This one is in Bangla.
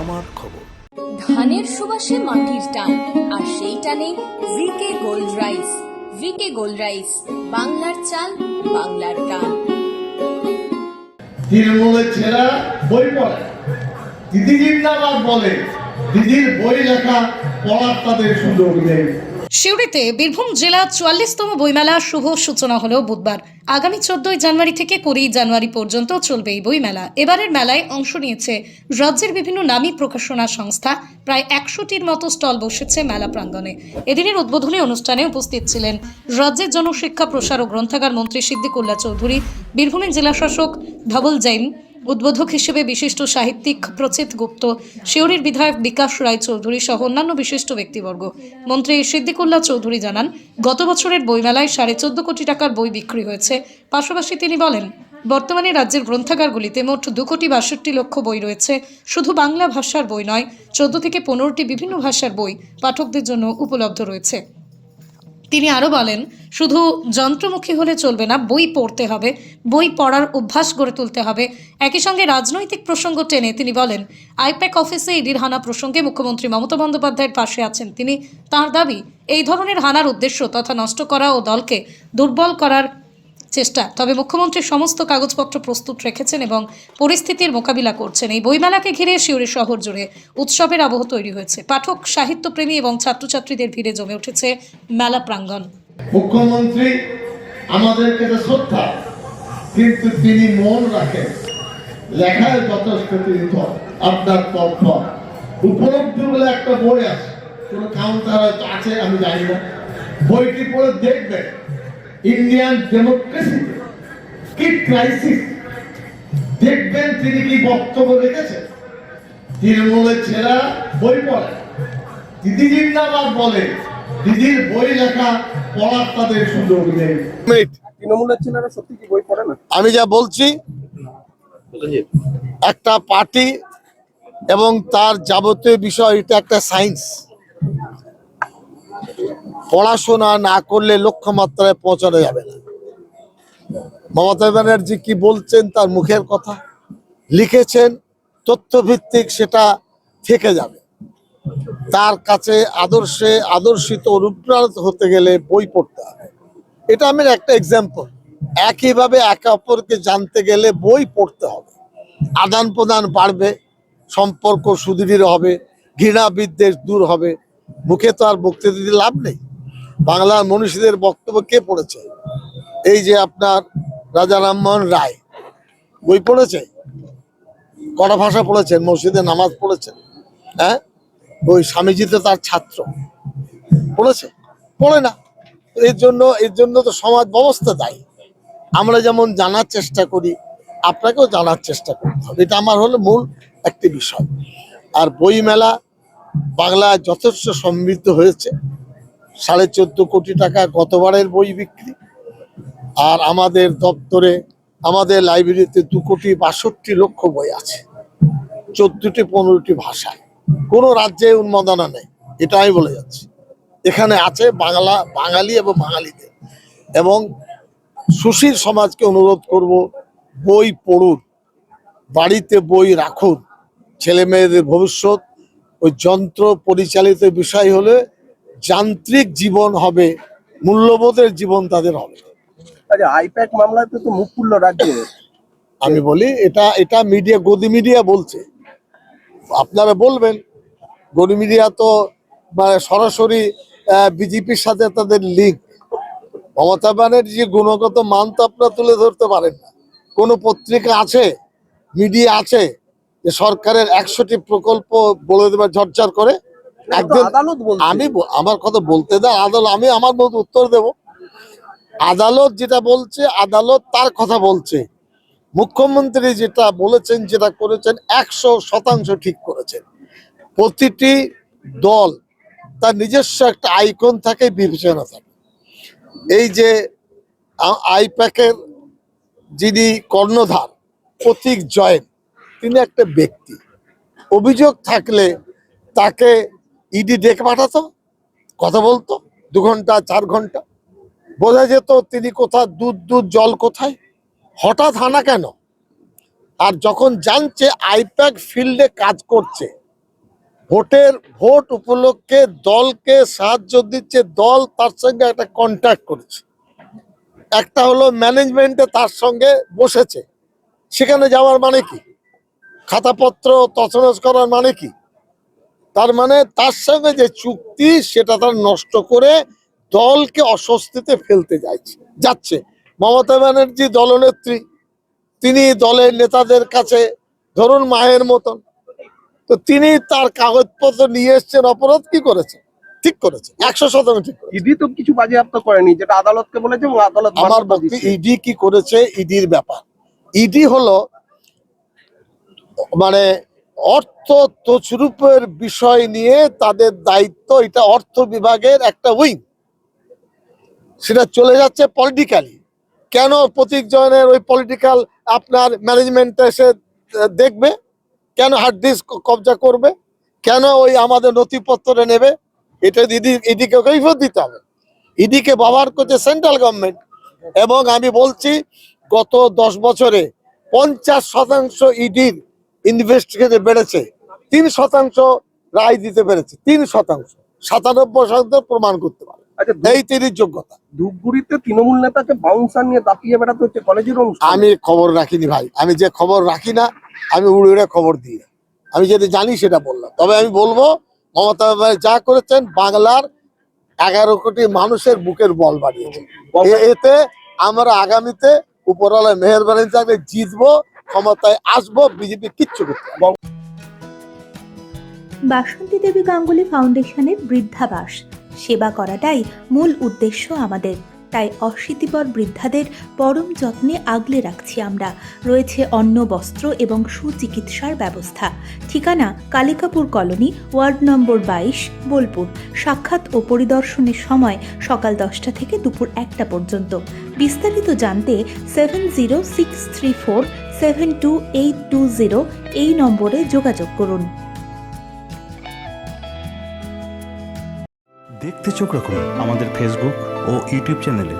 আমার খবর। ধানের সুবাসে মাটির টান আর সেই টানে VK gold rice VK gold rice বাংলার চাল বাংলার টান তৃণমূলের ছেলেরা বই পড়ে। দিদি জিন্দাবাদ বলে দিদির বই লেখা পড়ার তাদের সুযোগ নেই। সিউড়িতে বীরভূম জেলা চুয়াল্লিশতম বইমেলা শুভ সূচনা হলো বুধবার। আগামী চোদ্দই জানুয়ারি থেকে কুড়ি জানুয়ারি পর্যন্ত চলবে এই বইমেলা। এবারের মেলায় অংশ নিয়েছে রাজ্যের বিভিন্ন নামী প্রকাশনা সংস্থা। প্রায় একশোটির মতো স্টল বসেছে মেলা প্রাঙ্গণে। এদিনের উদ্বোধনী অনুষ্ঠানে উপস্থিত ছিলেন রাজ্যের জনশিক্ষা, প্রসার ও গ্রন্থাগার মন্ত্রী সিদ্দিকুল্লাহ চৌধুরী, বীরভূমের জেলাশাসক ধবল জৈন উদ্বোধক হিসেবে বিশিষ্ট সাহিত্যিক প্রচিত গুপ্ত, শিউরির বিধায়ক বিকাশ রায় চৌধুরী সহ অন্যান্য বিশিষ্ট ব্যক্তিবর্গ। মন্ত্রী সিদ্দিকুল্লাহ চৌধুরী জানান, গত বছরের বইমেলায় সাড়ে চোদ্দ কোটি টাকার বই বিক্রি হয়েছে। পাশাপাশি তিনি বলেন, বর্তমানে রাজ্যের গ্রন্থাগারগুলিতে মোট দু কোটি বাষট্টি লক্ষ বই রয়েছে। শুধু বাংলা ভাষার বই নয়, চোদ্দ থেকে পনেরোটি বিভিন্ন ভাষার বই পাঠকদের জন্য উপলব্ধ রয়েছে। তিনি আরও বলেন, শুধু যন্ত্রমুখী হলে চলবে না, বই পড়তে হবে, বই পড়ার অভ্যাস গড়ে তুলতে হবে। একই সঙ্গে রাজনৈতিক প্রসঙ্গ টেনে তিনি বলেন, আইপ্যাক অফিসে ইডির হানা প্রসঙ্গে মুখ্যমন্ত্রী মমতা বন্দ্যোপাধ্যায়ের পাশে আছেন। তিনি তার দাবি, এই ধরনের হানার উদ্দেশ্য তথা নষ্ট করা ও দলকে দুর্বল করার চেষ্টা। তবে মুখ্যমন্ত্রী সমস্ত কাগজপত্র প্রস্তুত রেখেছেন এবং পরিস্থিতির মোকাবিলা করছেন। এই বইমেলাকে ঘিরে শিউরি শহর জুড়ে উৎসবের আবহ তৈরি হয়েছে। পাঠক, সাহিত্যপ্রেমী এবং ছাত্রছাত্রীদের ভিড়ে জমে উঠেছে মেলা প্রাঙ্গণ। মুখ্যমন্ত্রী আমাদের কাছে শ্রদ্ধা, কিন্তু তিনি মন রাখেন। লেখায় যথেষ্ট আপনার তথ্য। উপলব্ধি বলে একটা বই আছে। কোন কাউন্টার হয়তো আছে, আমি জানি না। বইটি পড়ে দেখবেন। ইন্ডিয়ান ডেমোক্রেসি কি ক্রাইসিস দেখবেন তিনি কি বক্তব্য রেখেছেন? তৃণমূলের ছেলেরা বই পড়ে। দিদি জিন্দাবাদ বলে দিদির বই লেখা পড়ার তাদের সুযোগ নেই। তৃণমূলের ছেলেরা সত্যি কি বই পড়ে না? আমি যা বলছি একটা পার্টি এবং তার যাবতীয় বিষয় এটা একটা সায়েন্স পড়াশোনা না করলে লক্ষ্যমাত্রায় পৌঁছানো যাবে না। মমতা ব্যানার্জি কি বলছেন তার মুখের কথা? লিখেছেন, তথ্যভিত্তিক সেটা থেকে যাবে। তার কাছে আদর্শে আদর্শিত অনুপ্রাণিত হতে গেলে বই পড়তে হবে। এটা আমি একটা এক্সাম্পল একইভাবে একে অপরকে জানতে গেলে বই পড়তে হবে। আদান প্রদান বাড়বে, সম্পর্ক সুদৃঢ় হবে ঘৃণা বিদ্বেষ দূর হবে মুখে তো আর বক্তৃতা দিতে লাভ নেই। বাংলার মনীষীদের বক্তব্য কে পড়েছে? এই যে আপনার রাজা রামমোহন রায়, বই পড়েছে? কটা ভাষা পড়েছেন, মসজিদে নামাজ পড়েছেন হ্যাঁ? ওই স্বামীজি তো তার ছাত্র। পড়েছে? পড়ে না। এর জন্য এর জন্য তো সমাজ ব্যবস্থা দায়ী। আমরা যেমন জানার চেষ্টা করি, আপনাকেও জানার চেষ্টা করতে হবে। এটা আমার হলো মূল একটি বিষয়। আর বই মেলা বাংলায় যথেষ্ট সমৃদ্ধ হয়েছে। সাড়ে চোদ্দ কোটি টাকা গতবারের বই বিক্রি। আর আমাদের দপ্তরে, আমাদের লাইব্রেরিতে দু কোটি বাষট্টি লক্ষ বই আছে। চোদ্দটি, পনেরোটি ভাষায়। কোনো রাজ্যে উন্মাদনা নেই এটা আমি বলে যাচ্ছি। এখানে আছে বাংলা, বাঙালি এবং বাঙালিদের। এবং সুশীল সমাজকে অনুরোধ করব, বই পড়ুন, বাড়িতে বই রাখুন ছেলে মেয়েদের ভবিষ্যৎ ওই যন্ত্র পরিচালিত বিষয় হলে যান্ত্রিক জীবন হবে মূল্যবোধের জীবন তাদের হবে। আচ্ছা আইপ্যাক মামলাতে তো মুখ খুললো রাজ্যে। আমি বলি এটা এটা মিডিয়া গদি মিডিয়া বলছে। আপনারা বলবেন গদি মিডিয়া তো মানে সরাসরি বিজেপির সাথে তাদের লিঙ্ক মমতা ব্যানার্জি গুণগত মান তো আপনারা তুলে ধরতে পারেন না। কোনো পত্রিকা আছে মিডিয়া আছে যে সরকারের একশোটি প্রকল্প বলে দেবে ঝরঝর করে একদিন আমি আমার কথা বলতে দাও আদালত আমি আমার মতো উত্তর দেব। আদালত যেটা বলছে আদালত তার কথা বলছে। মুখ্যমন্ত্রী যেটা বলেছেন যেটা করেছেন একশো শতাংশ ঠিক করেছেন। প্রতিটি দল তার নিজস্ব একটা আইকন থাকে বিবেচনা থাকে। এই যে আইপ্যাকের যিনি কর্ণধার প্রতীক জয়েন তিনি একটা ব্যক্তি। অভিযোগ থাকলে তাকে ইডি ডেকে পাঠাতো, কথা বলতো, দু ঘণ্টা, চার ঘণ্টা। বোঝা যেত তিনি কোথায়, দুধ দুধ, জল কোথায়, হঠাৎ হানা কেন? আর যখন জানছে আইপ্যাক ফিল্ডে কাজ করছে, ভোটের ভোট উপলক্ষে দলকে সাহায্য দিচ্ছে, দল তার সঙ্গে একটা কন্ট্যাক্ট করেছে। একটা হলো ম্যানেজমেন্টে তার সঙ্গে বসেছে। সেখানে যাওয়ার মানে কি? খাতাপত্র তছনছ করার মানে কি? তার মানে তার সঙ্গে যে চুক্তি সেটা তার নষ্ট করে দলকে অস্বস্তিতে ফেলতে যাচ্ছে যাচ্ছে। মমতা ব্যানার্জি দলনেত্রী তিনি দলের নেতাদের কাছে ধরুন মায়ের মতন তো তিনি তার কাগজপত্র নিয়ে এসছেন অপরাধ কি করেছে? ঠিক করেছে একশো শতাংশ ঠিক। ইডি তো কিছু বাজেয়াপ্ত করেনি যেটা আদালতকে বলেছে আদালত আমার। ইডি কি করেছে? ইডির ব্যাপার। ইডি হলো মানে অর্থ তছরূপের বিষয় নিয়ে তাদের দায়িত্ব, এটা অর্থ বিভাগের একটা উইং। সেটা চলে যাচ্ছে পলিটিক্যালি কেন প্রতীক জয়নের ওই পলিটিক্যাল আপনার ম্যানেজমেন্ট এসে দেখবে? কেন হার্ড ডিস্ক কবজা করবে? কেন ওই আমাদের নথিপত্র নেবে? এটা ইডি ইডিকে কৈফত দিতে হবে। ইডিকে ব্যবহার করছে সেন্ট্রাল গভর্নমেন্ট এবং আমি বলছি, গত দশ বছরে পঞ্চাশ শতাংশ ইডির ইনভেস্টিগেশন বেড়েছে। তিন শতাংশ রায় দিতে পেরেছে। তিন শতাংশ। সাতানব্বই শতাংশ প্রমাণ করতে পারে। আচ্ছা এই তিরির যোগ্যতা। ধূপগুড়িতে তৃণমূল নেতাকে বাউন্সার নিয়ে দাপিয়ে বেড়াতে হচ্ছে। কলেজের আমি খবর রাখিনি ভাই। আমি যে খবর রাখি না আমি উড়ে উড়ে খবর দিই। আমি যেটা জানি সেটা বললাম। তবে আমি বলব মমতা যা করেছেন বাংলার এগারো কোটি মানুষের বুকের বল বাড়িয়েছে। এতে আমরা আগামীতে উপরওয়ালা মেহরবানি থাকলে জিতবো ক্ষমতায় আসব, বিজেপি কিচ্ছু বাসন্তী দেবী গাঙ্গুলি ফাউন্ডেশনের বৃদ্ধাবাস। সেবা করাটাই মূল উদ্দেশ্য আমাদের। তাই অশীতিপর বৃদ্ধাদের পরম যত্নে আগলে রাখছি আমরা। রয়েছে অন্ন, বস্ত্র এবং সুচিকিৎসার ব্যবস্থা। ঠিকানা কালিকাপুর কলোনি, ওয়ার্ড নম্বর বাইশ, বোলপুর। সাক্ষাৎ ও পরিদর্শনের সময় সকাল দশটা থেকে দুপুর একটা পর্যন্ত। বিস্তারিত জানতে seven zero six three four seven two eight two zero এই নম্বরে যোগাযোগ করুন। দেখতে চোখ রাখুন আমাদের ফেসবুক ও ইউটিউব চ্যানেলে